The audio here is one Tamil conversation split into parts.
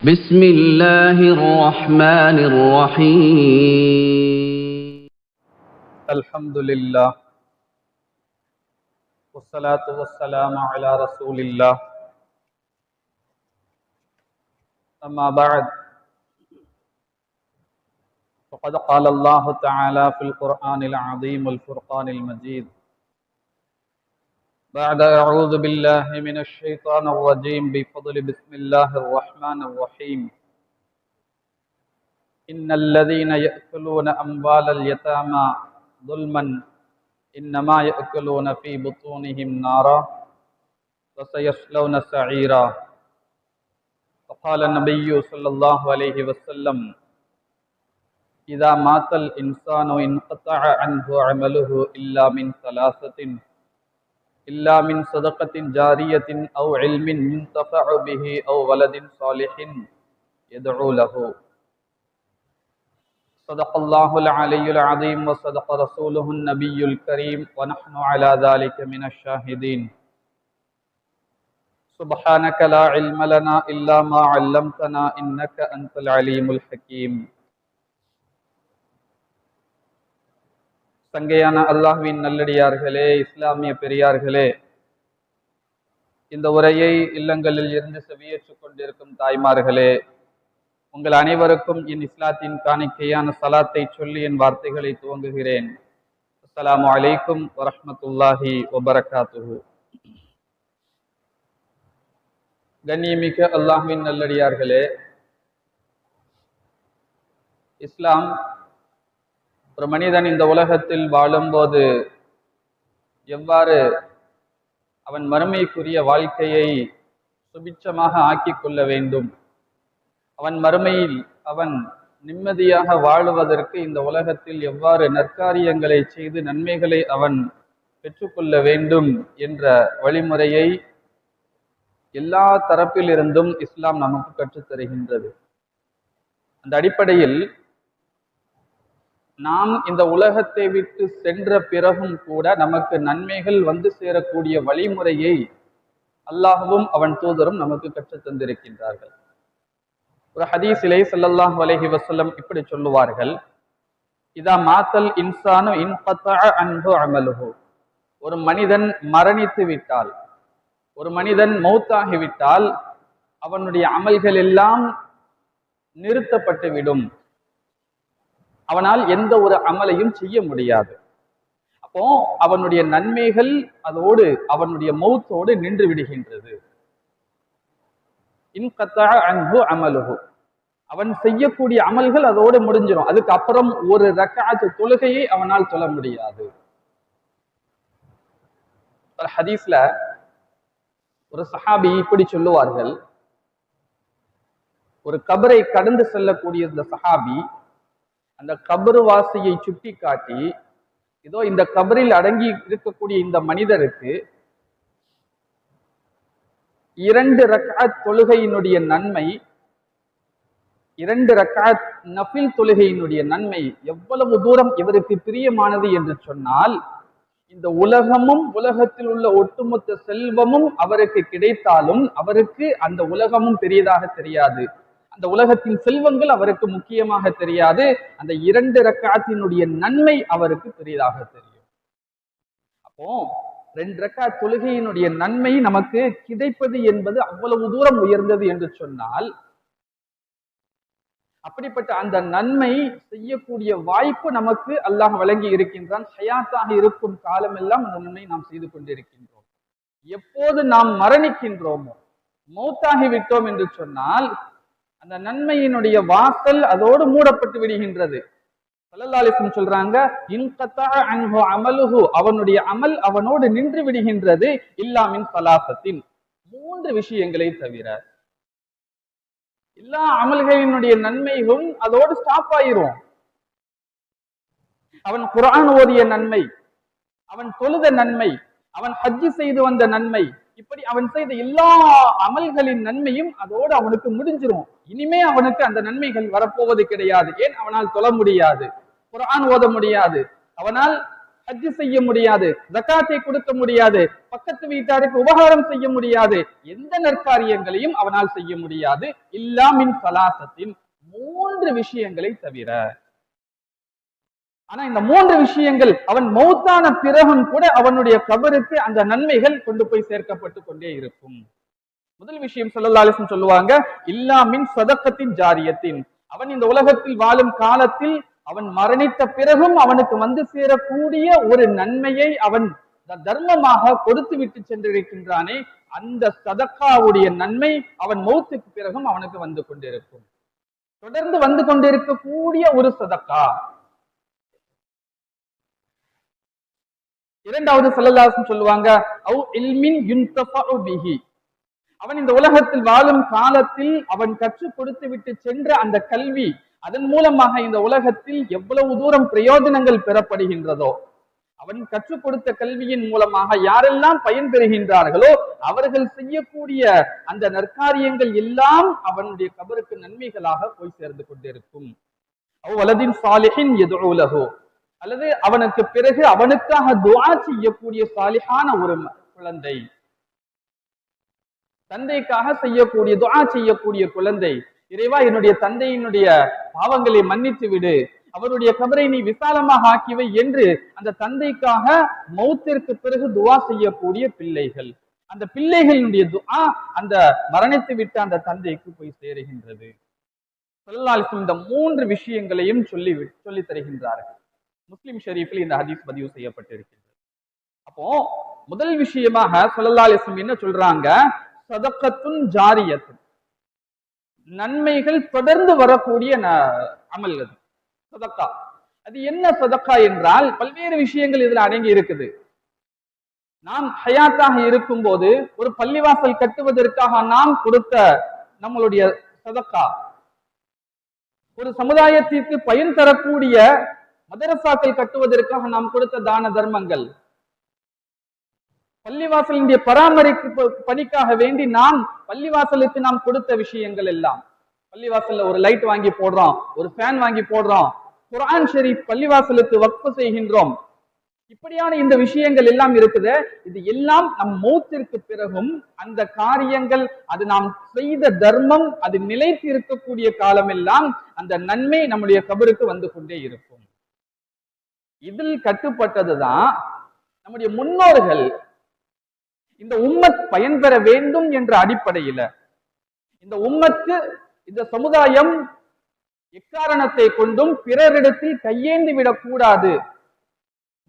بسم الله الرحمن الرحيم. الحمد لله والصلاة والسلام على رسول الله. أما بعد فقد قال الله تعالى في القرآن العظيم والفرقان المجيد بعد أعوذ بالله من الشيطان الرجيم بفضل بسم الله الرحمن الرحيم. إن الذين يأكلون أموال اليتامى ظلما إنما يأكلون في بطونهم نارا وسيصلون سعيرا. وقال النبي صلى الله عليه وسلم إذا مات الإنسان انقطع عنه عمله إلا من ثلاثة إلا من صدقة جارية أو علم ينتفع به أو ولد صالح يدعو له. صدق الله العلي العظيم وصدق رسوله النبي الكريم ونحن على ذلك من الشاهدين. سبحانك لا علم لنا إلا ما علمتنا إنك أنت العليم الحكيم. சங்கையான அல்லாஹ்வின் நல்லடியார்களே இஸ்லாமிய பெரியார்களே. இந்த உரையை இல்லங்களில் இருந்து செவியேற்றுக் கொண்டிருக்கும் தாய்மார்களே உங்கள் அனைவருக்கும் என் இஸ்லாத்தின் காணிக்கையான சலாத்தை சொல்லி என் வார்த்தைகளை துவங்குகிறேன். அஸ்லாம் அலைக்கும் வரஹ்மத்துல்லாஹி வபரகாத்துஹு. கண்ணியமிக்க அல்லாஹ்வின் நல்லடியார்களே இஸ்லாம் ஒரு மனிதன் இந்த உலகத்தில் வாழும்போது எவ்வாறு அவன் மறுமைக்குரிய வாழ்க்கையை சுபிட்சமாக ஆக்கிக் கொள்ள வேண்டும்? அவன் மறுமையில் அவன் நிம்மதியாக வாழுவதற்கு இந்த உலகத்தில் எவ்வாறு நற்காரியங்களை செய்து நன்மைகளை அவன் பெற்றுக்கொள்ள வேண்டும் என்ற வழிமுறையை எல்லா தரப்பிலிருந்தும் இஸ்லாம் நமக்கு கற்றுத்தருகின்றது. அந்த அடிப்படையில் நாம் இந்த உலகத்தை விட்டு சென்ற பிறகும் கூட நமக்கு நன்மைகள் வந்து சேரக்கூடிய வழிமுறையை அல்லாஹுவும் அவன் தூதரும் நமக்கு கற்றுத் தந்திருக்கின்றார்கள். ஒரு ஹதீஸிலே ஸல்லல்லாஹு அலைஹி வசல்லம் இப்படி சொல்லுவார்கள். இதா மாத்தல் இன்சானு இன்கத்தஅ அன்பு அமலுஹு. ஒரு மனிதன் மரணித்து விட்டால் ஒரு மனிதன் மௌத்தாகிவிட்டால் அவனுடைய அமல்கள் எல்லாம் நிறுத்தப்பட்டுவிடும் அவனால் எந்த ஒரு அமலையும் செய்ய முடியாது. அப்போ அவனுடைய நன்மைகள் அதோடு அவனுடைய மௌத்தோடு நின்று விடுகின்றது. அன்பு அமலுகு அவன் செய்யக்கூடிய அமல்கள் அதோடு முடிஞ்சிடும் அதுக்கு அப்புறம் ஒரு ரக்காத்து தொழுகையை அவனால் தொழ முடியாது. ஒரு ஹதீஸ்ல ஒரு சஹாபி இப்படி சொல்லுவார்கள். ஒரு கபரை கடந்து செல்லக்கூடிய இந்த சஹாபி அந்த கபரு வாசியை சுட்டி காட்டி இதோ இந்த கபரில் அடங்கி இருக்கக்கூடிய இந்த மனிதருக்கு இரண்டு ரக்காத் தொழுகையினுடைய நன்மை இரண்டு ரக்காத் நஃபில் தொழுகையினுடைய நன்மை எவ்வளவு தூரம் இவருக்கு பிரியமானது என்று சொன்னால் இந்த உலகமும் உலகத்தில் உள்ள ஒட்டுமொத்த செல்வமும் அவருக்கு கிடைத்தாலும் அவருக்கு அந்த உலகமும் பெரியதாக தெரியாது. அந்த உலகத்தின் செல்வங்கள் அவருக்கு முக்கியமாக தெரியாது. அந்த இரண்டு ரக்காத்தினுடைய நன்மை அவருக்கு பெரிதாக தெரியும். அப்போ ரெண்டு ரக்கா தொழுகையினுடைய நன்மை நமக்கு கிடைப்பது என்பது அவ்வளவு தூரம் உயர்ந்தது என்று சொன்னால் அப்படிப்பட்ட அந்த நன்மை செய்யக்கூடிய வாய்ப்பு நமக்கு அல்லாஹ் வழங்கி இருக்கின்றான். ஹயாத்தாக இருக்கும் காலமெல்லாம் அந்த நன்மை நாம் செய்து கொண்டிருக்கின்றோம். எப்போது நாம் மரணிக்கின்றோமோ மௌத்தாகி விட்டோம் என்று சொன்னால் அந்த நன்மையினுடைய வாசல் அதோடு மூடப்பட்டு விடுகின்றது. சல்லல்லாலிசம் சொல்றாங்க அன்ஹு அமலுஹு அவனுடைய அமல் அவனோடு நின்று விடுகின்றது இல்லாமின் சலாசத்தின். மூன்று விஷயங்களை தவிர எல்லா அமல்களினுடைய நன்மைகளும் அதோடு ஸ்டாப் ஆயிரும். அவன் குரான் ஓதிய நன்மை அவன் தொழுத நன்மை அவன் ஹஜ்ஜி செய்து வந்த நன்மை இப்படி அவன் செய்த எல்லா அமல்களின் நன்மையும் அதோடு அவனுக்கு முடிஞ்சிரும். இனிமே அவனுக்கு அந்த நன்மைகள் வரப்போவது கிடையாது. ஏன்? அவனால் தொழ முடியாது. குரான் ஓத முடியாது. அவனால் ஹஜ்ஜு செய்ய முடியாது. ஜக்காத்தை கொடுக்க முடியாது. பக்கத்து வீட்டாருக்கு உபகாரம் செய்ய முடியாது. எந்த நற்காரியங்களையும் அவனால் செய்ய முடியாது. இல்லாமின் சலாசத்தின் மூன்று விஷயங்களை தவிர. ஆனா இந்த மூன்று விஷயங்கள் அவன் மௌத்தான பிறகும் கூட அவனுடைய கபருக்கு அந்த நன்மைகள் கொண்டு போய் சேர்க்கப்பட்டு கொண்டே இருக்கும். முதல் விஷயம் சொல்லலாலிசம் சொல்லுவாங்க இல்லாமின் சதக்கத்தின் ஜாரியத்தின். அவன் இந்த உலகத்தில் வாழும் காலத்தில் அவன் மரணித்த பிறகும் அவனுக்கு வந்து சேரக்கூடிய ஒரு நன்மையை அவன் தர்மமாக கொடுத்து விட்டு சென்றிருக்கின்றானே அந்த சதக்காவுடைய நன்மை அவன் மௌத்துக்கு பிறகும் அவனுக்கு வந்து கொண்டிருக்கும். தொடர்ந்து வந்து கொண்டிருக்கக்கூடிய ஒரு சதக்கா. இரண்டாவது சல்லல்லாஹு சொல்லுவாங்க அவன் இந்த உலகத்தில் வாழும் காலத்தில் அவன் கற்றுக் கொடுத்து விட்டு சென்ற அந்த கல்வி அதன் மூலமாக இந்த உலகத்தில் எவ்வளவு தூரம் பிரயோஜனங்கள் பெறப்படுகின்றதோ அவன் கற்றுக் கொடுத்த கல்வியின் மூலமாக யாரெல்லாம் பயன்பெறுகின்றார்களோ அவர்கள் செய்யக்கூடிய அந்த நற்காரியங்கள் எல்லாம் அவனுடைய கபருக்கு நன்மைகளாக போய் சேர்ந்து கொண்டிருக்கும். அவ்வளதின் சாலிஹின் எதுலகோ அல்லது அவனுக்கு பிறகு அவனுக்காக துவா செய்யக்கூடிய சாலிஹான ஒரு குழந்தை. தந்தைக்காக செய்யக்கூடிய துவா செய்யக்கூடிய குழந்தை. இறைவா என்னுடைய தந்தையினுடைய பாவங்களை மன்னித்து விடு. அவருடைய கபரை நீ விசாலமாக ஆக்கிவை என்று அந்த தந்தைக்காக மௌத்திற்கு பிறகு துவா செய்யக்கூடிய பிள்ளைகள். அந்த பிள்ளைகளினுடைய துவா அந்த மரணித்து விட்ட அந்த தந்தைக்கு போய் சேருகின்றது. ஸல்லல்லாஹு இந்த மூன்று விஷயங்களையும் சொல்லி சொல்லி தருகின்றார்கள். முஸ்லிம் ஷெரீஃபில் இந்த ஹதீஸ் பதிவு செய்யப்பட்டிருக்கின்றது. அப்போ முதல் விஷயமாக சொல்லலாலிசம் என்ன சொல்றாங்க? சதக்கத்துன் ஜாரியத்துன். நன்மைகள் தொடர்ந்து வரக்கூடிய ந- அமல் அது. சதக்கா. அது என்ன சதக்கா என்றால் பல்வேறு விஷயங்கள் இதுல அடங்கி இருக்குது. நாம் ஹயாத்தாக இருக்கும்போது ஒரு பள்ளிவாசல் கட்டுவதற்காக நாம் கொடுத்த நம்மளுடைய சதக்கா. ஒரு சமுதாயத்திற்கு பயன் தரக்கூடிய மதரசாக்கள் கட்டுவதற்காக நாம் கொடுத்த தான தர்மங்கள். பள்ளிவாசலினுடைய பராமரிப்பு பணிக்காக வேண்டி நாம் பள்ளிவாசலுக்கு நாம் கொடுத்த விஷயங்கள் எல்லாம். பள்ளிவாசல்ல ஒரு லைட் வாங்கி போடுறோம் ஒரு ஃபேன் வாங்கி போடுறோம் குரான் ஷெரீப் பள்ளிவாசலுக்கு வக்ஃபு செய்கின்றோம். இப்படியான இந்த விஷயங்கள் எல்லாம் இருக்குது. இது எல்லாம் நம் மௌத்திற்கு பிறகும் அந்த காரியங்கள் அது நாம் செய்த தர்மம் அது நிலைத்து இருக்கக்கூடிய காலமெல்லாம் அந்த நன்மை நம்முடைய கபருக்கு வந்து கொண்டே இருக்கும். இதில் கட்டுப்பட்டதுதான் நம்முடைய முன்னோர்கள் இந்த உம்மத் பயன்பெற வேண்டும் என்ற அடிப்படையில இந்த உம்மத்து இந்த சமுதாயம் எக்காரணத்தை கொண்டும் பிறரிடத்தில் கையேந்தி விடக்கூடாது.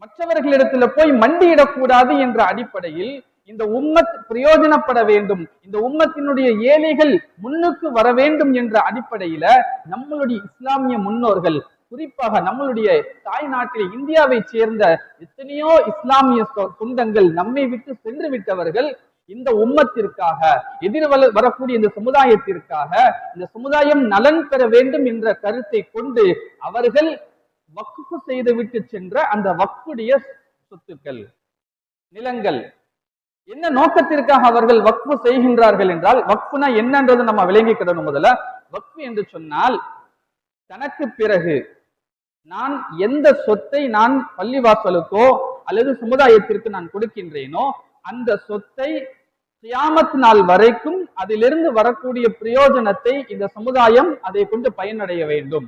மற்றவர்களிடத்துல போய் மண்டியிடக்கூடாது என்ற அடிப்படையில் இந்த உம்மத் பிரயோஜனப்பட வேண்டும். இந்த உம்மத்தினுடைய ஏழைகள் முன்னுக்கு வர வேண்டும் என்ற அடிப்படையில நம்மளுடைய இஸ்லாமிய முன்னோர்கள் குறிப்பாக நம்மளுடைய தாய் நாட்டில் இந்தியாவை சேர்ந்த எத்தனையோ இஸ்லாமிய சொந்தங்கள் நம்மை விட்டு சென்று விட்டவர்கள் இந்த உம்மத்திற்காக எதிர் வரக்கூடிய இந்த சமுதாயத்திற்காக இந்த சமுதாயம் நலன் பெற வேண்டும் என்ற கருத்தை கொண்டு அவர்கள் வக்குப்பு செய்து விட்டு சென்ற அந்த வக்குடைய சொத்துக்கள் நிலங்கள். என்ன நோக்கத்திற்காக அவர்கள் வக்ஃபு செய்கின்றார்கள் என்றால் வக்ஃபுனா என்னன்றது நம்ம விளங்கிக்கிடணும் முதல்ல. வக்ஃபு என்று சொன்னால் தனக்கு பிறகு நான் எந்த சொத்தை நான் பள்ளிவாசலுக்கோ அல்லது சமுதாயத்திற்கு நான் கொடுக்கின்றேனோ அந்த சொத்தை கியாமத் நாள் வரைக்கும் அதிலிருந்து வரக்கூடிய பிரயோஜனத்தை இந்த சமுதாயம் அதை கொண்டு பயனடைய வேண்டும்.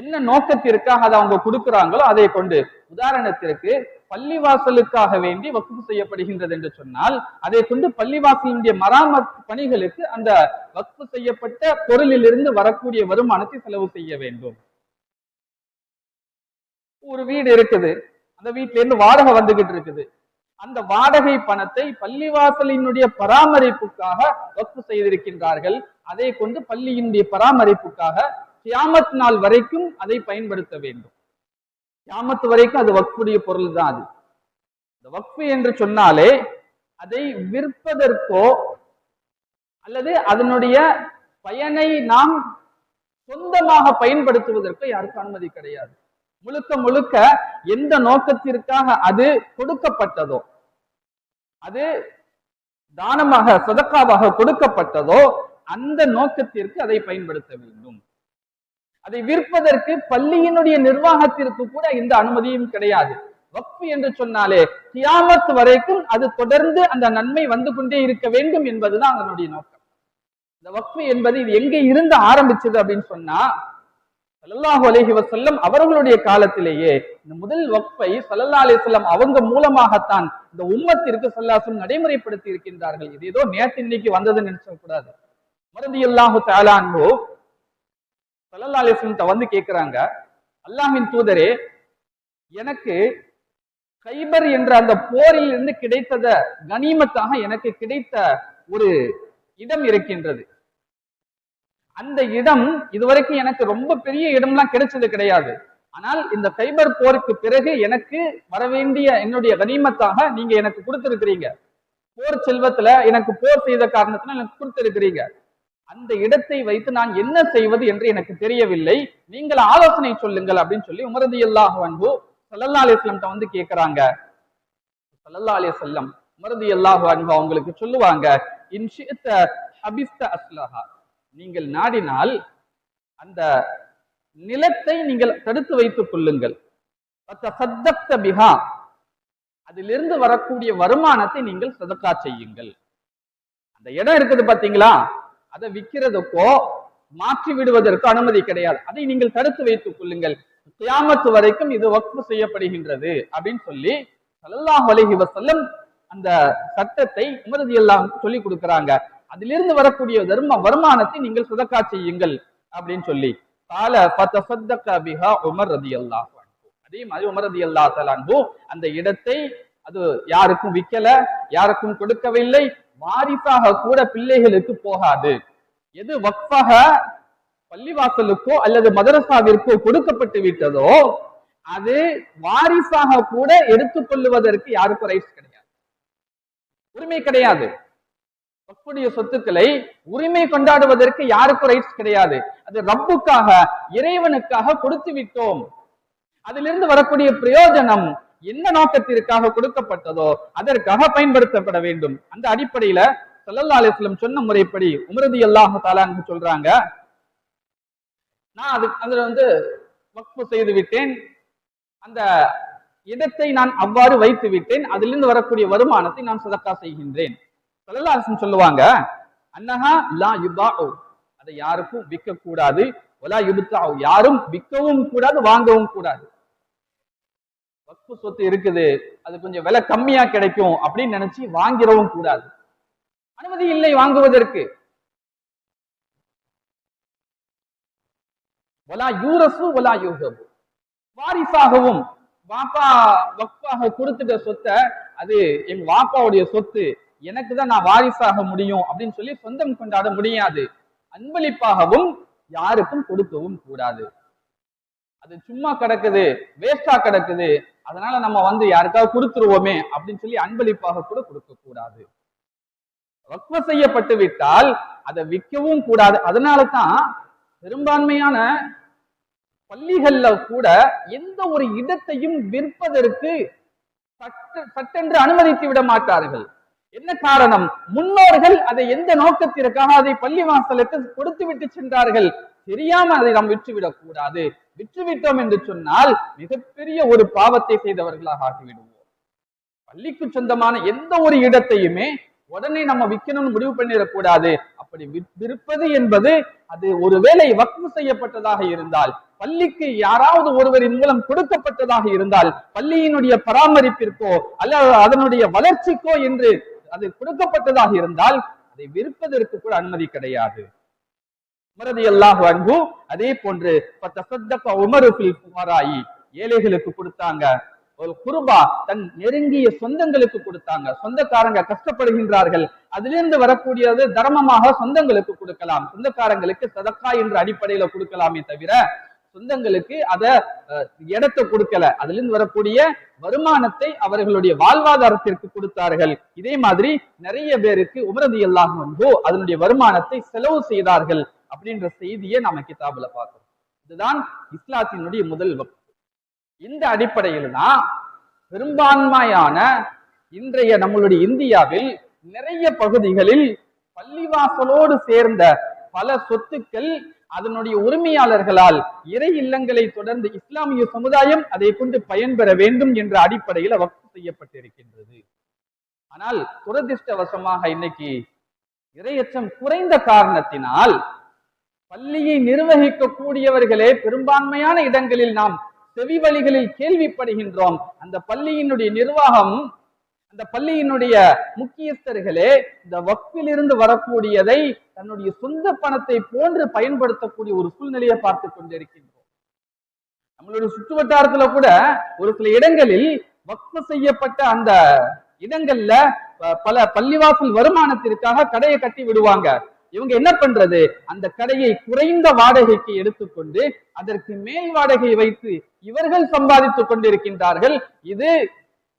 என்ன நோக்கத்திற்காக அதை அவங்க கொடுக்கிறாங்களோ அதை கொண்டு. உதாரணத்திற்கு பள்ளிவாசலுக்காக வேண்டி வகுப்பு செய்யப்படுகின்றது என்று சொன்னால் அதை கொண்டு பள்ளிவாசலினுடைய மராமத் பணிகளுக்கு அந்த வக்ஃபு செய்யப்பட்ட பொருளிலிருந்து வரக்கூடிய வருமானத்தை செலவு செய்ய வேண்டும். ஒரு வீடு இருக்குது. அந்த வீட்டுல இருந்து வாடகை வந்துகிட்டு இருக்குது. அந்த வாடகை பணத்தை பள்ளிவாசலினுடைய பராமரிப்புக்காக வக்ஃபு செய்திருக்கின்றார்கள். அதை கொண்டு பள்ளியினுடைய பராமரிப்புக்காக கியாமத் நாள் வரைக்கும் அதை பயன்படுத்த வேண்டும். கியாமத்து வரைக்கும் அது வக்ஃபுடைய பொருள் தான் அது. இந்த வக்ஃபு என்று சொன்னாலே அதை விற்பதற்கோ அல்லது அதனுடைய பயனை நாம் சொந்தமாக பயன்படுத்துவதற்கோ யாருக்கும் அனுமதி கிடையாது. முழுக்க முழுக்க எந்த நோக்கத்திற்காக அது கொடுக்கப்பட்டதோ அது தானமாக சதக்காவாக கொடுக்கப்பட்டதோ அந்த நோக்கத்திற்கு அதை பயன்படுத்த வேண்டும். அதை விற்பதற்கு பள்ளியினுடைய நிர்வாகத்திற்கு கூட எந்த அனுமதியும் கிடையாது. வக்ஃபு என்று சொன்னாலே கியாமத் வரைக்கும் அது தொடர்ந்து அந்த நன்மை வந்து கொண்டே இருக்க வேண்டும் என்பதுதான் அதனுடைய நோக்கம். இந்த வக்ஃபு என்பது இது எங்கே இருந்து ஆரம்பிச்சது அப்படின்னு சொன்னா சல்லல்லாஹு அலஹி வசல்லம் அவர்களுடைய காலத்திலேயே இந்த முதல் வக்பை ஸல்லல்லாஹு அலைஹி அவங்க மூலமாகத்தான் இந்த உம்மத்திற்கு சல்லாசும் நடைமுறைப்படுத்தி இருக்கின்றார்கள். இது ஏதோ நேற்று இன்னைக்கு வந்ததுன்னு நினைச்சக்கூடாது கூடாது. மருதியல்லாஹு தாலான்போ ஸல்லல்லாஹு அலைஹி வந்து கேட்கிறாங்க அல்லாஹின் தூதரே எனக்கு கைபர் என்ற அந்த போரில் இருந்து கிடைத்தத கனிமத்தாக எனக்கு கிடைத்த ஒரு இடம் இருக்கின்றது. அந்த இடம் இதுவரைக்கும் எனக்கு ரொம்ப பெரிய இடம்லாம் கிடைச்சது கிடையாது. ஆனால் இந்த கைபர் போருக்கு பிறகு எனக்கு வரவேண்டிய என்னுடைய கனிமத்தாக நீங்க எனக்கு கொடுத்திருக்கிறீங்க. போர் செல்வத்துல எனக்கு போர் செய்த காரணத்துல எனக்கு கொடுத்திருக்கிறீங்க. அந்த இடத்தை வைத்து நான் என்ன செய்வது என்று எனக்கு தெரியவில்லை. நீங்கள் ஆலோசனை சொல்லுங்கள் அப்படின்னு சொல்லி உமரதி அல்லாஹ் அன்பு சல்லல்லா அலிஸ்லம்ட்ட வந்து கேட்கிறாங்க சல்லல்லா செல்லம் உமரதி அல்லாஹ் அன்பு அவங்களுக்கு சொல்லுவாங்க இன்ஷித்த ஹபிஸ்த அஸ்லஹா. நீங்கள் நாடினால் அந்த நிலத்தை நீங்கள் தடுத்து வைத்துக் கொள்ளுங்கள். பிஹா. அதிலிருந்து வரக்கூடிய வருமானத்தை நீங்கள் சதக்கா செய்யுங்கள். அந்த இடம் இருக்குது பாத்தீங்களா அதை விற்கிறதுக்கோ மாற்றி விடுவதற்கோ அனுமதி கிடையாது. அதை நீங்கள் தடுத்து வைத்துக் கொள்ளுங்கள். கியாமத்து வரைக்கும் இது வக்ஃபு செய்யப்படுகின்றது அப்படின்னு சொல்லி சல்லாஹ் அலைஹி வசல்லம் அந்த சட்டத்தை உமரதி எல்லாம் சொல்லி கொடுக்குறாங்க. அதிலிருந்து வரக்கூடிய தர்ம வருமானத்தை நீங்கள் சுதக்கா செய்யுங்கள் அப்படின்னு சொல்லி. கால பிஹா உமர் ரதி அல்லாஹ் அதே மாதிரி உமர் ரதி அல்லா தலான்பு அந்த இடத்தை அது யாருக்கும் விக்கல யாருக்கும் கொடுக்கவில்லை வாரிசாக கூட பிள்ளைகளுக்கு போகாது. எது வக்ஃபாக பள்ளிவாசலுக்கோ அல்லது மதரசாவிற்கோ கொடுக்கப்பட்டு விட்டதோ அது வாரிசாக கூட எடுத்துக் கொள்ளுவதற்கு யாருக்கும் ரைட்ஸ் கிடையாது. உரிமை கிடையாது. ரப்புடைய சொத்துக்களை உரிமை கொண்டாடுவதற்கு யாருக்கும் ரைட்ஸ் கிடையாது. அது ரப்புக்காக இறைவனுக்காக கொடுத்து விட்டோம். அதிலிருந்து வரக்கூடிய பிரயோஜனம் என்ன நோக்கத்திற்காக கொடுக்கப்பட்டதோ அதற்காக பயன்படுத்தப்பட வேண்டும். அந்த அடிப்படையில சல்லல்லா அலிஸ்லம் சொன்ன முறைப்படி உமரதி அல்லாஹ் தாலான்னு சொல்றாங்க நான் அது அதுல வந்து வக்ஃபு செய்து விட்டேன். அந்த இடத்தை நான் அவ்வாறு வைத்து விட்டேன். அதிலிருந்து வரக்கூடிய வருமானத்தை நான் சதக்கா செய்கின்றேன். ஸல்லல்லாஹு சொல்லுவாங்க அன்னஹா லா யுபா அதை யாருக்கும் விற்க கூடாது. ஒலா யுபுத்தா யாரும் விற்கவும் கூடாது வாங்கவும் கூடாது. வக்ஃபு சொத்து இருக்குது அது கொஞ்சம் விலை கம்மியா கிடைக்கும் அப்படின்னு நினைச்சு வாங்கிடவும் கூடாது. அனுமதி இல்லை வாங்குவதற்கு. ஒலா யூரசு ஒலா யூகபு வாரிசாகவும் வாப்பா வக்ஃபாக கொடுத்துட்ட சொத்தை அது எங்க வாப்பாவுடைய சொத்து எனக்கு தான் நான் வாரிசாக முடியும் அப்படின்னு சொல்லி சொந்தம் கொண்டாட முடியாது. அன்பளிப்பாகவும் யாருக்கும் கொடுக்கவும் கூடாது. அது சும்மா கிடக்குது வேஸ்டா கிடக்குது. அதனால நம்ம வந்து யாருக்காவது கொடுத்துருவோமே அப்படின்னு சொல்லி அன்பளிப்பாக கூட கொடுக்க கூடாது. வக்ஃப செய்யப்பட்டு விட்டால் அதை விற்கவும் கூடாது. அதனால தான் பெரும்பான்மையான பள்ளிகள்ல கூட எந்த ஒரு இடத்தையும் விற்பதற்கு சட்ட சட்டென்று அனுமதித்து விட மாட்டார்கள். என்ன காரணம்? முன்னோர்கள் அதை எந்த நோக்கத்திற்காக அதை பள்ளி வாசலுக்கு கொடுத்து விட்டு சென்றார்கள்? தெரியாம அதை நாம் விற்றுவிடக் கூடாது. விற்றுவிட்டோம் என்று சொன்னால் மிகப்பெரிய ஒரு பாவத்தை செய்தவர்களாக ஆகிவிடுவோம். பள்ளிக்கு சொந்தமான எந்த ஒரு இடத்தையுமே உடனே நம்ம விற்கணும்னு முடிவு பண்ணிடக்கூடாது. அப்படி விற்- விற்பது என்பது அது ஒருவேளை வக்ஃபு செய்யப்பட்டதாக இருந்தால் பள்ளிக்கு யாராவது ஒருவரின் மூலம் கொடுக்கப்பட்டதாக இருந்தால் பள்ளியினுடைய பராமரிப்பிற்கோ அல்லது அதனுடைய வளர்ச்சிக்கோ என்று அது கொடுக்கப்பட்டதாக இருந்தால் அதை விற்பதற்கு கூட அனுமதி கிடையாது. உமரது அல்லாஹ் அன்பு அதே போன்று ஃபத்தசத்தக ஏழைகளுக்கு கொடுத்தாங்க. ஒரு குருபா தன் நெருங்கிய சொந்தங்களுக்கு கொடுத்தாங்க. சொந்தக்காரங்க கஷ்டப்படுகின்றார்கள். அதிலிருந்து வரக்கூடியது தர்மமாக சொந்தங்களுக்கு கொடுக்கலாம். சொந்தக்காரங்களுக்கு சதக்கா என்ற அடிப்படையில கொடுக்கலாமே தவிர சொந்தங்களுக்கு அத அஹ், இடத்தை கொடுக்கல. அதிலிருந்து வரக்கூடிய வருமானத்தை அவர்களுடைய வாழ்வாதாரத்திற்கு கொடுத்தார்கள். இதே மாதிரி நிறைய பேருக்கு உமரதி எல்லாம் வந்து அதனுடைய வருமானத்தை செலவு செய்தார்கள் அப்படின்ற செய்தியை நாம கிதாபுல பார்க்கிறோம். இதுதான் இஸ்லாத்தினுடைய முதல் வகுப்பு இந்த அடிப்படையில் தான் பெரும்பான்மையான இன்றைய நம்மளுடைய இந்தியாவில் நிறைய பகுதிகளில் பள்ளிவாசலோடு சேர்ந்த பல சொத்துக்கள் அதனுடைய உரிமையாளர்களால் இறை இல்லங்களை தொடர்ந்து இஸ்லாமிய சமுதாயம் அதை கொண்டு பயன்பெற வேண்டும் என்ற அடிப்படையில் வக்ஃப் செய்யப்பட்டிருக்கின்றது. ஆனால் துரதிர்ஷ்டவசமாக இன்னைக்கு இரையச்சம் குறைந்த காரணத்தினால் பள்ளியை நிர்வகிக்கக்கூடியவர்களே பெரும்பான்மையான இடங்களில் நாம் செவி வழிகளில் கேள்விப்படுகின்றோம். அந்த பள்ளியினுடைய நிர்வாகம் அந்த பள்ளியினுடைய முக்கியஸ்தர்களே இந்த வக்பில் இருந்து வரக்கூடியதை தன்னுடைய சொந்த பணத்தை போன்று பயன்படுத்தக்கூடிய ஒரு சூழ்நிலையை பார்த்து கொண்டிருக்கின்றோம். நம்மளுடைய சுற்று வட்டாரத்துல கூட ஒரு சில இடங்களில் வக்ஃபு செய்யப்பட்ட அந்த இடங்கள்ல பல பள்ளிவாசல் வருமானத்திற்காக கடையை கட்டி விடுவாங்க. இவங்க என்ன பண்றது? அந்த கடையை குறைந்த வாடகைக்கு எடுத்துக்கொண்டு அதற்கு மேல் வாடகை வைத்து இவர்கள் சம்பாதித்துக் கொண்டிருக்கின்றார்கள். இது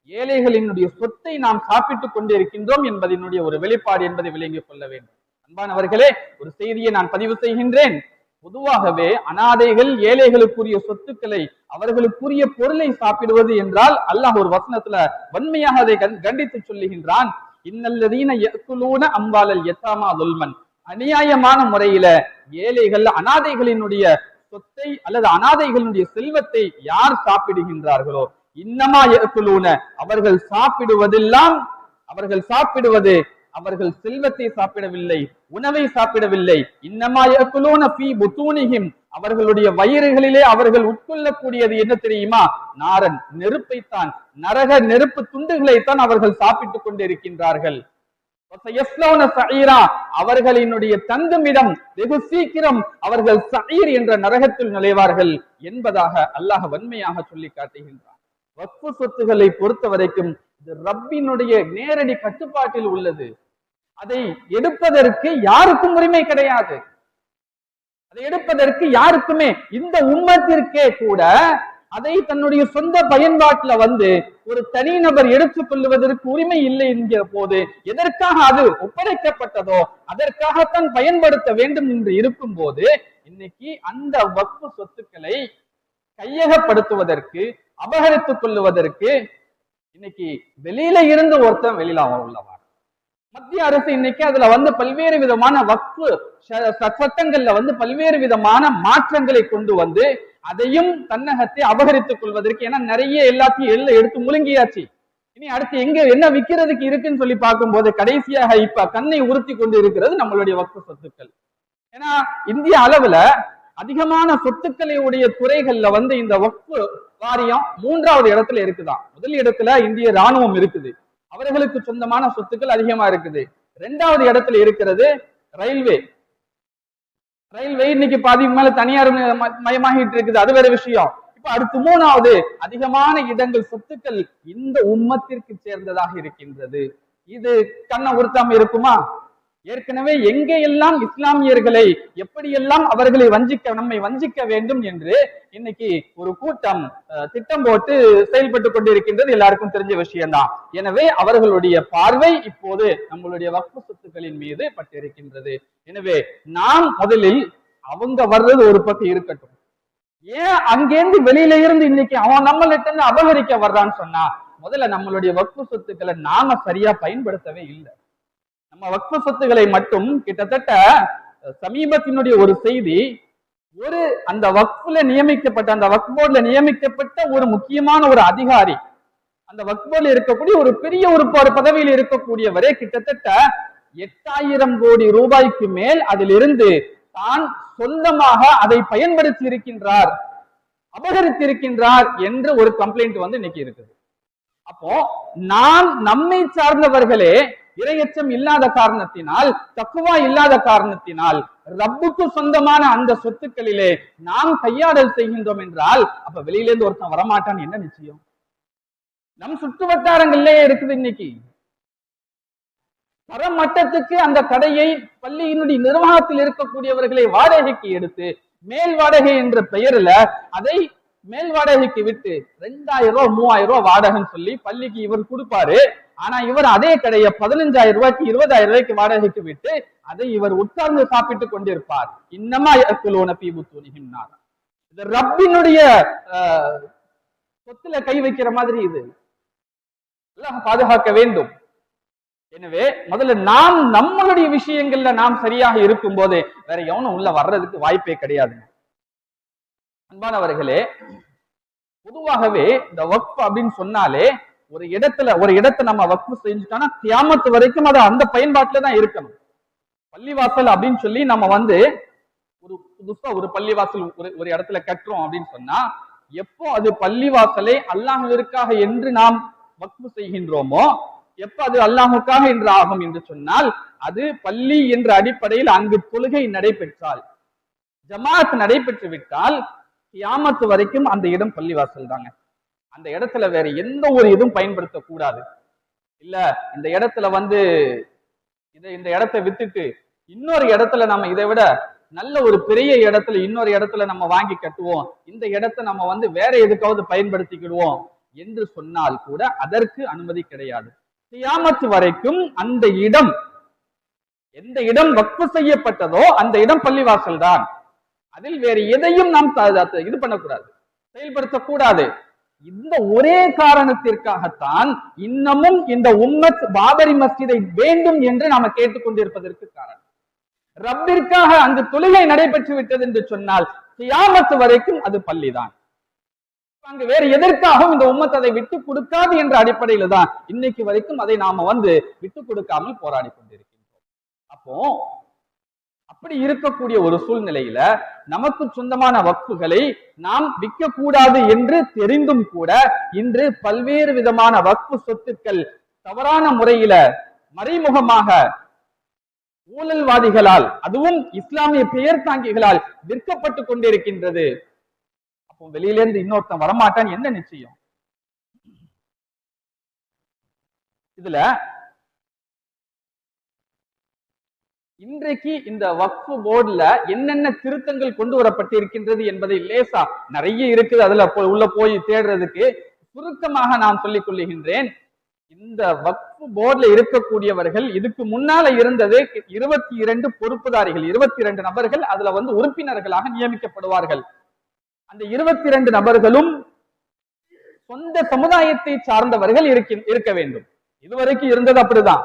ஏழைகளினுடைய சொத்தை நாம் சாப்பிட்டுக் கொண்டிருக்கின்றோம் என்பதனுடைய ஒரு வெளிப்பாடு என்பதை விளங்கிக் கொள்ள வேண்டும். அன்பானவர்களே ஒரு செய்தியை நான் பதிவு செய்கின்றேன். பொதுவாகவே அனாதைகள் ஏழைகளுக்குரிய சொத்துக்களை அவர்களுக்குரிய பொருளை சாப்பிடுவது என்றால் அல்லாஹ் ஒரு வசனத்துல வன்மையாக அதை கண்- கண்டித்து சொல்லுகின்றான். இன்னல்லதீன யக்குலூன அம்பாலல் எத்தாமா துல்மன். அநியாயமான முறையில ஏழைகள் அனாதைகளினுடைய சொத்தை அல்லது அனாதைகளினுடைய செல்வத்தை யார் சாப்பிடுகின்றார்களோ இன்னமா யக்குலூன அவர்கள் சாப்பிடுவதெல்லாம் அவர்கள் சாப்பிடுவது அவர்கள் செல்வத்தை சாப்பிடவில்லை உணவை சாப்பிடவில்லை. இன்னமா யக்குலூன பி புத்தூனிகிம் அவர்களுடைய வயிறுகளிலே அவர்கள் உட்கொள்ளக்கூடியது என்ன தெரியுமா? நாரன் நெருப்பைத்தான் நரக நெருப்பு துண்டுகளைத்தான் அவர்கள் சாப்பிட்டுக் கொண்டிருக்கின்றார்கள். அவர்களினுடைய தங்குமிடம் வெகு சீக்கிரம் அவர்கள் சயிர் என்ற நரகத்தில் நுழைவார்கள் என்பதாக அல்லாஹ் வன்மையாக சொல்லி காட்டுகின்றார் வக்ஃபு சொத்துக்களை பொறுத்த வரைக்கும் இது ரப்பினுடைய நேரடி கட்டுப்பாட்டில் உள்ளது. அதை எடுப்பதற்கு யாருக்கும் உரிமை கிடையாது. அதை எடுப்பதற்கு யாருக்குமே இந்த உம்மத்திற்கே கூட அதை தன்னுடைய சொந்த பயன்பாட்டுல வந்து ஒரு தனிநபர் எடுத்துக் கொள்வதற்கு உரிமை இல்லை என்கிற போது எதற்காக அது ஒப்படைக்கப்பட்டதோ அதற்காகத்தான் பயன்படுத்த வேண்டும் என்று இருக்கும் போது இன்னைக்கு அந்த வக்ஃபு சொத்துக்களை கையகப்படுத்துவதற்கு அபகரித்துக் கொள்ளுவதற்கு இன்னைக்கு வெளியில இருந்து ஒருத்தன் வெளியில அவன் மத்திய அரசு இன்னைக்கு அதுல வந்து பல்வேறு விதமான வக்ஃபு ச- சட்டங்கள்ல வந்து பல்வேறு விதமான மாற்றங்களை கொண்டு வந்து அதையும் தன்னகத்தை அபகரித்துக் கொள்வதற்கு ஏன்னா நிறைய எல்லாத்தையும் எல்ல எடுத்து முழுங்கியாச்சு. இனி அடுத்து எங்க என்ன விக்கிறதுக்கு இருக்குன்னு சொல்லி பார்க்கும்போது கடைசியாக இப்ப கண்ணை உறுத்தி கொண்டு இருக்கிறது நம்மளுடைய வக்ஃபு சொத்துக்கள். ஏன்னா இந்திய அளவுல அதிகமான சொத்துக்களை உடைய துறைகள்ல வந்து இந்த வக்ஃபு வாரியம் மூன்றாவது இடத்துல இருக்குதான் முதல் இடத்துல இந்திய ராணுவம் இருக்குது. அவர்களுக்கு சொந்தமான சொத்துக்கள் அதிகமா இருக்குது. ரெண்டாவது இடத்துல இருக்கிறது ரயில்வே. ரயில்வே இன்னைக்கு பாதி மேல தனியார் மயமாகிட்டு இருக்குது. அது வேற விஷயம். இப்ப அடுத்து மூணாவது அதிகமான இடங்கள் சொத்துக்கள் இந்த உம்மத்திற்கு சேர்ந்ததாக இருக்கின்றது. இது கண்ண உறுத்தாம இருக்குமா? ஏற்கனவே எங்கே எல்லாம் இஸ்லாமியர்களை எப்படியெல்லாம் அவர்களை வஞ்சிக்க நம்மை வஞ்சிக்க வேண்டும் என்று இன்னைக்கு ஒரு கூட்டம் திட்டம் போட்டு செயல்பட்டு கொண்டிருக்கின்றது எல்லாருக்கும் தெரிஞ்ச விஷயம்தான். எனவே அவர்களுடைய பார்வை இப்போது நம்மளுடைய வக்கு சொத்துக்களின் மீது பட்டிருக்கின்றது. எனவே நாம் முதலில் அவங்க வர்றது ஒரு பக்கம் இருக்கட்டும். ஏன் அங்கேருந்து வெளியில இருந்து இன்னைக்கு அவன் நம்மள்கிட்ட இருந்து அபகரிக்க வர்றான்னு சொன்னா முதல்ல நம்மளுடைய வக்ஃபு சொத்துக்களை நாம சரியா பயன்படுத்தவே இல்லை. நம்ம வக்ஃப சொத்துக்களை மட்டும் கிட்டத்தட்ட சமீபத்தினுடைய ஒரு செய்தி ஒரு அந்த வக்ஃபுல நியமிக்கப்பட்ட அந்த வக்ஃப் போர்டுல நியமிக்கப்பட்ட ஒரு முக்கியமான ஒரு அதிகாரி அந்த வக்ஃப் போர்டுல இருக்கக்கூடிய ஒரு பெரிய ஒரு பதவியில் இருக்கக்கூடியவரே கிட்டத்தட்ட எட்டாயிரம் கோடி ரூபாய்க்கு மேல் அதிலிருந்து தான் சொந்தமாக அதை பயன்படுத்தி இருக்கின்றார் அபகரித்திருக்கின்றார் என்று ஒரு கம்ப்ளைண்ட் வந்து இன்னைக்கு இருக்குது அப்போ நாம் நம்மை சார்ந்தவர்களே இரையச்சம் இல்லாத காரணத்தினால் தக்குவா இல்லாத காரணத்தினால் ரப்புக்கு சொந்தமான அந்த சொத்துக்களிலே நாம் கையாடல் செய்கின்றோம் என்றால் அப்ப வெளியில இருந்து ஒருத்தன் வரமாட்டான் என்ன நிச்சயம்? நம் சுற்று வட்டாரங்களிலே இருக்குது இன்னைக்கு. மட்டத்துக்கு அந்த கடையை பள்ளியினுடைய நிர்வாகத்தில் இருக்கக்கூடியவர்களை வாடகைக்கு எடுத்து மேல் வாடகை என்ற பெயர்ல அதை மேல் வாடகைக்கு விட்டு ரெண்டாயிரம் ரூபாய் மூவாயிரம் ரூபாய் வாடகைன்னு சொல்லி பள்ளிக்கு இவர் கொடுப்பாரு. ஆனா இவர் அதே கடையை பதினஞ்சாயிரம் ரூபாய்க்கு இருபதாயிரம் ரூபாய்க்கு வாடகைக்கு விட்டு அதை இவர் உட்கார்ந்து சாப்பிட்டுக் கொண்டிருப்பார். இன்னமா யக்குலூன பீ இது ரப்பினுடைய சொத்துல கை வைக்கிற மாதிரி இது. அல்லாஹ் பாதுகாக்க வேண்டும். எனவே முதல்ல நாம் நம்மளுடைய விஷயங்கள்ல நாம் சரியாக இருக்கும் போது வேற எவனும் உள்ள வர்றதுக்கு வாய்ப்பே கிடையாதுங்க அன்பானவர்களே பொதுவாகவே இந்த வக்ஃப் அப்படின்னு சொன்னாலே ஒரு இடத்துல ஒரு இடத்தை நம்ம வக்ஃபு செஞ்சுட்டோம்னா கியாமத்து வரைக்கும் அது அந்த பயன்பாட்டுல தான் இருக்கணும். பள்ளிவாசல் அப்படின்னு சொல்லி நம்ம வந்து ஒரு புதுசா ஒரு பள்ளிவாசல் ஒரு ஒரு இடத்துல கட்டுறோம் அப்படின்னு சொன்னா எப்போ அது பள்ளிவாசலை அல்லாஹிற்காக என்று நாம் வக்ஃபு செய்கின்றோமோ எப்ப அது அல்லாஹுக்காக என்று ஆகும் என்று சொன்னால் அது பள்ளி என்ற அடிப்படையில் அங்கு தொழுகை நடைபெற்றால் ஜமாத் நடைபெற்று விட்டால் கியாமத்து வரைக்கும் அந்த இடம் பள்ளிவாசல் தாங்க. அந்த இடத்துல வேற எந்த ஒரு இதுவும் பயன்படுத்தக்கூடாது. இல்ல இந்த இடத்துல வந்து இதை இந்த இடத்தை வித்துட்டு இன்னொரு இடத்துல நம்ம இதை விட நல்ல ஒரு பெரிய இடத்துல இன்னொரு இடத்துல நம்ம வாங்கி கட்டுவோம். இந்த இடத்தை நம்ம வந்து வேற எதுக்காவது பயன்படுத்திக்கிடுவோம் என்று சொன்னால் கூட அதற்கு அனுமதி கிடையாது. கியாமத்து வரைக்கும் அந்த இடம் எந்த இடம் வக்ஃபு செய்யப்பட்டதோ அந்த இடம் பள்ளிவாசல் தான் அதில் வேறு எதையும் நாம் இது பண்ணக்கூடாது. செயல்படுத்தக்கூடாது. இந்த ஒரே காரணத்திற்காகத்தான் இன்னமும் இந்த உம்மத் பாபரி மஸ்ஜிதை வேண்டும் என்று நாம கேட்டுக்கொண்டிருப்பதற்கு காரணம். ரப்பிற்காக அங்கு தொழுகை நடைபெற்று விட்டது என்று சொன்னால் கியாமத்து வரைக்கும் அது பள்ளிதான். அங்கு வேறு எதற்காகவும் இந்த உம்மத் அதை விட்டு கொடுக்காது என்ற அடிப்படையில தான் இன்னைக்கு வரைக்கும் அதை நாம வந்து விட்டு கொடுக்காமல் போராடி கொண்டிருக்கின்றோம். அப்போ அப்படி இருக்கக்கூடிய ஒரு சூழ்நிலையில நமக்கு சொந்தமான வக்குகளை நாம் விற்க கூடாது என்று தெரிந்தும் கூட இன்று பல்வேறு விதமான வக்ஃபு சொத்துக்கள் தவறான முறையில மறைமுகமாக ஊழல்வாதிகளால் அதுவும் இஸ்லாமிய பெயர் தாங்கிகளால் விற்கப்பட்டு கொண்டிருக்கின்றது. அப்போ வெளியில இருந்து இன்னொருத்தன் வரமாட்டான் என்ன நிச்சயம்? இதுல இன்றைக்கு இந்த வக்ஃபு போர்டுல என்னென்ன திருத்தங்கள் கொண்டு வரப்பட்டிருக்கின்றது என்பதை லேசா நிறைய இருக்குது. அதுல உள்ள போய் தேடுறதுக்கு சுருக்கமாக நான் சொல்லிக் கொள்ளுகின்றேன் இந்த வக்ஃபு போர்டுல இருக்கக்கூடியவர்கள் இதுக்கு முன்னால இருந்தது இருபத்தி இரண்டு பொறுப்புதாரிகள் இருபத்தி இரண்டு நபர்கள் அதுல வந்து உறுப்பினர்களாக நியமிக்கப்படுவார்கள். அந்த இருபத்தி இரண்டு நபர்களும் சொந்த சமுதாயத்தை சார்ந்தவர்கள் இருக்க வேண்டும். இதுவரைக்கும் இருந்தது அப்படிதான்.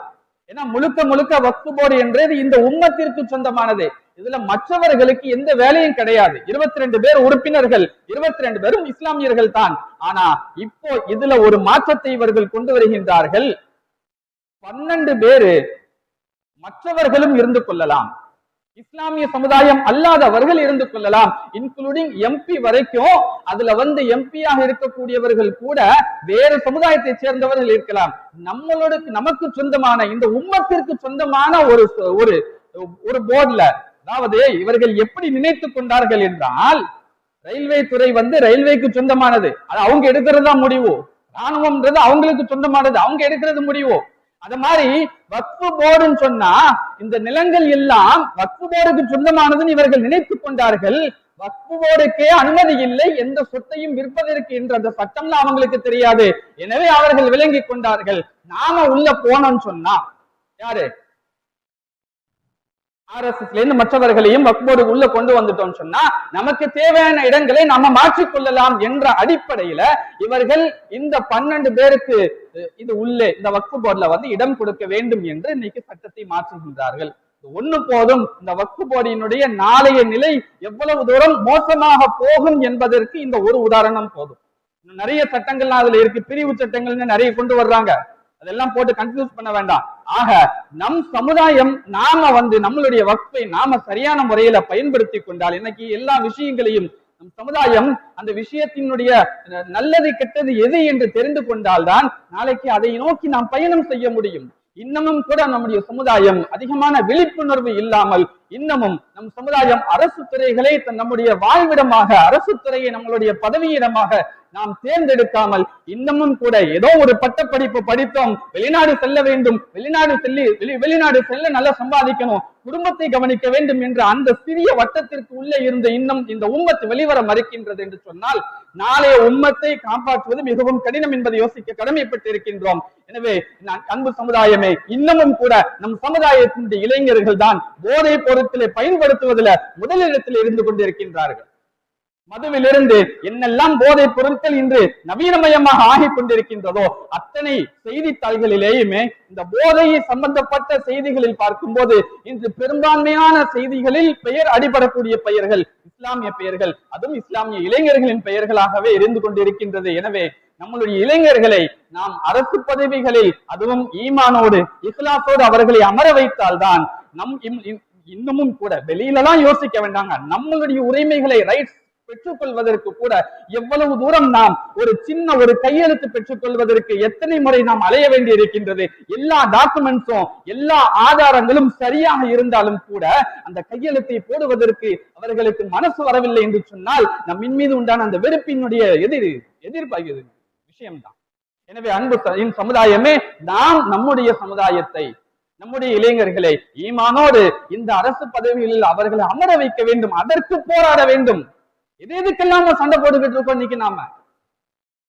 ஏன்னா முழுக்க முழுக்க வக்ஃபு போர்டு என்றது இந்த உம்மத்திற்கு சொந்தமானது. இதுல மற்றவர்களுக்கு எந்த வேலையும் கிடையாது. இருபத்தி ரெண்டு பேர் உறுப்பினர்கள் இருபத்தி ரெண்டு பேரும் இஸ்லாமியர்கள் தான். ஆனா இப்போ இதுல ஒரு மாற்றத்தை இவர்கள் கொண்டு வருகின்றார்கள். பன்னெண்டு பேரு மற்றவர்களும் இருந்து கொள்ளலாம். இஸ்லாமிய சமுதாயம் அல்லாதவர்கள் இருந்து கொள்ளலாம். இன்க்ளூடிங் எம்பி வரைக்கும் அதுல வந்து எம்பியாக இருக்கக்கூடியவர்கள் கூட வேறு சமுதாயத்தை சேர்ந்தவர்கள் இருக்கலாம். நம்மளோட நமக்கு சொந்தமான இந்த உம்மத்திற்கு சொந்தமான ஒரு ஒரு ஒரு போர்டுல அதாவது இவர்கள் எப்படி நினைத்து கொண்டார்கள் என்றால் ரயில்வே துறை வந்து ரயில்வேக்கு சொந்தமானது. அது அவங்க எடுக்கிறது தான் முடிவு. ராணுவம்ன்றது அவங்களுக்கு சொந்தமானது. அவங்க எடுக்கிறது முடிவு. அது மாதிரி வக்ஃபு போர்டுன்னு சொன்னா இந்த நிலங்கள் எல்லாம் வக்ஃபு போர்டுக்கு சொந்தமானதுன்னு இவர்கள் நினைத்து கொண்டார்கள். வக்ஃபு போர்டுக்கே அனுமதி இல்லை எந்த சொத்தையும் விற்பதற்கு என்ற அந்த சட்டம்லாம் அவங்களுக்கு தெரியாது. எனவே அவர்கள் விளங்கி கொண்டார்கள். நாம உள்ள போனோம்னு சொன்னா யாரு? ஆர்எஸ்எஸ்ல இருந்து மற்றவர்களையும் வக்போடு உள்ள கொண்டு வந்துட்டோம் சொன்னா நமக்கு தேவையான இடங்களை நாம மாற்றிக்கொள்ளலாம் என்ற அடிப்படையில இவர்கள் இந்த பன்னெண்டு பேருக்கு இது உள்ளே இந்த வக்ஃபு போர்டுல வந்து இடம் கொடுக்க வேண்டும் என்று இன்னைக்கு சட்டத்தை மாற்றுகின்றார்கள். ஒண்ணு போதும் இந்த வக்ஃபு போர்டினுடைய நாளைய நிலை எவ்வளவு தூரம் மோசமாக போகும் என்பதற்கு இந்த ஒரு உதாரணம் போதும். நிறைய சட்டங்கள்லாம் அதுல இருக்கு பிரிவு சட்டங்கள்னு நிறைய கொண்டு வர்றாங்க. அதெல்லாம் போட்டு கன்ஃபியூஸ் பண்ண வேண்டாம். ஆக நம் சமுதாயம் நாம வந்து நம்மளுடைய வக்ஃபை நாம சரியான முறையில பயன்படுத்தி கொண்டால் இன்னைக்கு எல்லா விஷயங்களையும் நம் சமுதாயம் அந்த விஷயத்தினுடைய நல்லது கெட்டது எது என்று தெரிந்து கொண்டால்தான் நாளைக்கு அதை நோக்கி நாம் பயணம் செய்ய முடியும். இன்னமும் கூட நம்முடைய சமுதாயம் அதிகமான விழிப்புணர்வு இல்லாமல் இன்னமும் நம் சமுதாயம் அரசு துறைகளை தன் நம்முடைய வாழ்விடமாக அரசு துறையை நம்மளுடைய பதவியிடமாக நாம் தேர்ந்தெடுக்காமல் இன்னமும் கூட ஏதோ ஒரு பட்டப்படிப்பு படித்தோம். வெளிநாடு செல்ல வேண்டும். வெளிநாடு செல்லி வெளி வெளிநாடு செல்ல நல்லா சம்பாதிக்கணும். குடும்பத்தை கவனிக்க வேண்டும் என்ற அந்த சிறிய வட்டத்திற்கு உள்ளே இருந்த இன்னும் இந்த உம்மத்து வெளிவர மறுக்கின்றது என்று சொன்னால் நாளைய உம்மத்தை காப்பாற்றுவது மிகவும் கடினம் என்பதை யோசிக்க கடமைப்பட்டு இருக்கின்றோம் எனவே நான் அன்பு சமுதாயமே இன்னமும் கூட நம் சமுதாயத்தினுடைய இளைஞர்கள் தான் போதை பொருட்களை பயன்படுத்துவதில் முதலிடத்தில் இருந்து கொண்டிருக்கின்றார்கள். மதுவிலிருந்து என்னெல்லாம் போதை பொருட்கள் இன்று நவீனமயமாக ஆகி கொண்டிருக்கின்றதோ அத்தனை செய்தித்தாள்களிலேயுமே இந்த போதையை சம்பந்தப்பட்ட செய்திகளில் பார்க்கும்போது இன்று பெரும்பான்மையான செய்திகளில் பெயர் அடிபடக்கூடிய பெயர்கள் இஸ்லாமிய பெயர்கள் அதுவும் இஸ்லாமிய இளைஞர்களின் பெயர்களாகவே இருந்து கொண்டிருக்கின்றது. எனவே நம்மளுடைய இளைஞர்களை நாம் அரசு பதவிகளில் அதுவும் ஈமானோடு இஸ்லாத்தோடு அவர்களை அமர வைத்தால்தான் நம் இம்- இம்- இன்னமும் கூட வெளியிலலாம் யோசிக்க வேண்டாங்க. நம்மளுடைய உரிமைகளை ரைட்ஸ் பெற்றுக்கொள்வதற்கு கூட எவ்வளவு தூரம் நாம் ஒரு சின்ன ஒரு கையெழுத்து பெற்றுக்கொள்வதற்கு எத்தனை முறை நாம் அலைய வேண்டி இருக்கின்றது? எல்லா டாக்குமெண்ட்ஸும் எல்லா ஆதாரங்களும் சரியாக இருந்தாலும் கூட அந்த கையெழுத்தை போடுவதற்கு அவர்களுக்கு மனசு வரவில்லை என்று சொன்னால் நம்மின் மீது உண்டான அந்த வெறுப்பினுடைய எதிர் எதிர்பார்க்கிறது விஷயம்தான். எனவே அன்பு என் சமுதாயமே நாம் நம்முடைய சமுதாயத்தை நம்முடைய இளைஞர்களை ஈமானோடு இந்த அரசு பதவிகளில் அவர்களை அமர வைக்க வேண்டும் அதற்கு போராட வேண்டும். எது எதுக்கெல்லாம் நம்ம சண்டை போட்டுக்கிட்டு இருக்கோம் இன்னைக்கு நாம?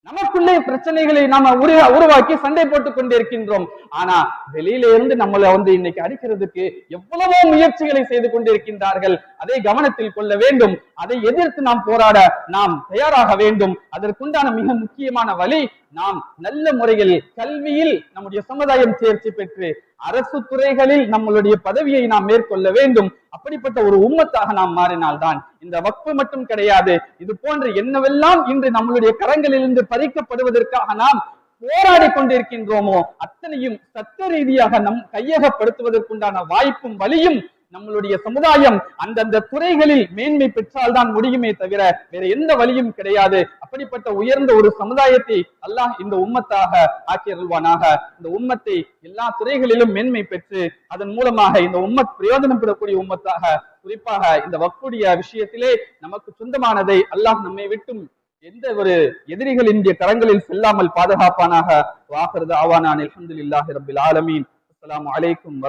நமக்குள்ளே பிரச்சனைகளை நாம உரு- உருவாக்கி சண்டை போட்டுக் கொண்டிருக்கின்றோம். ஆனா வெளியில இருந்து நம்மளை வந்து இன்னைக்கு அடிக்கிறதுக்கு எவ்வளவோ முயற்சிகளை செய்து கொண்டிருக்கின்றார்கள். அதை கவனத்தில் கொள்ள வேண்டும். அதை எதிர்த்து நாம் போராட நாம் தயாராக வேண்டும். அதற்குண்டான மிக முக்கியமான வழி நாம் நல்ல முறையில் கல்வியில் நம்முடைய சமுதாயம் தேர்ச்சி பெற்று அரசு துறைகளில் நம்மளுடைய பதவியை நாம் மேற்கொள்ள வேண்டும். அப்படிப்பட்ட ஒரு உம்மத்தாக நாம் மாறினால்தான் இந்த வக்பு மட்டும் கிடையாது. இது போன்ற என்னவெல்லாம் இன்று நம்மளுடைய கரங்களிலிருந்து பறிக்கப்படுவதற்காக நாம் போராடி கொண்டிருக்கின்றோமோ அத்தனையும் சட்ட ரீதியாக நம் கையகப்படுத்துவதற்குண்டான வாய்ப்பும் வழியும் நம்மளுடைய சமுதாயம் அந்தந்த துறைகளில் மேன்மை பெற்றால்தான் முடியுமே தவிர வேற எந்த வழியும் கிடையாது. அப்படிப்பட்ட உயர்ந்த ஒரு சமுதாயத்தை அல்லாஹ் இந்த உம்மத்தாக ஆக்கியருள்வானாக. இந்த உம்மத்தை எல்லா துறைகளிலும் மேன்மை பெற்று அதன் மூலமாக இந்த உம்மத் பிரயோஜனம் பெறக்கூடிய உம்மத்தாக குறிப்பாக இந்த வக்குடைய விஷயத்திலே நமக்கு சொந்தமானதை அல்லாஹ் நம்மை விட்டும் எந்த ஒரு எதிரிகளின் கரங்களில் செல்லாமல் பாதுகாப்பானாக. வாக்குறது ஆவானான் அல்ஹம்துலில்லாஹி ரப்பில் ஆலமீன். அஸ்ஸலாமு அலைக்கும்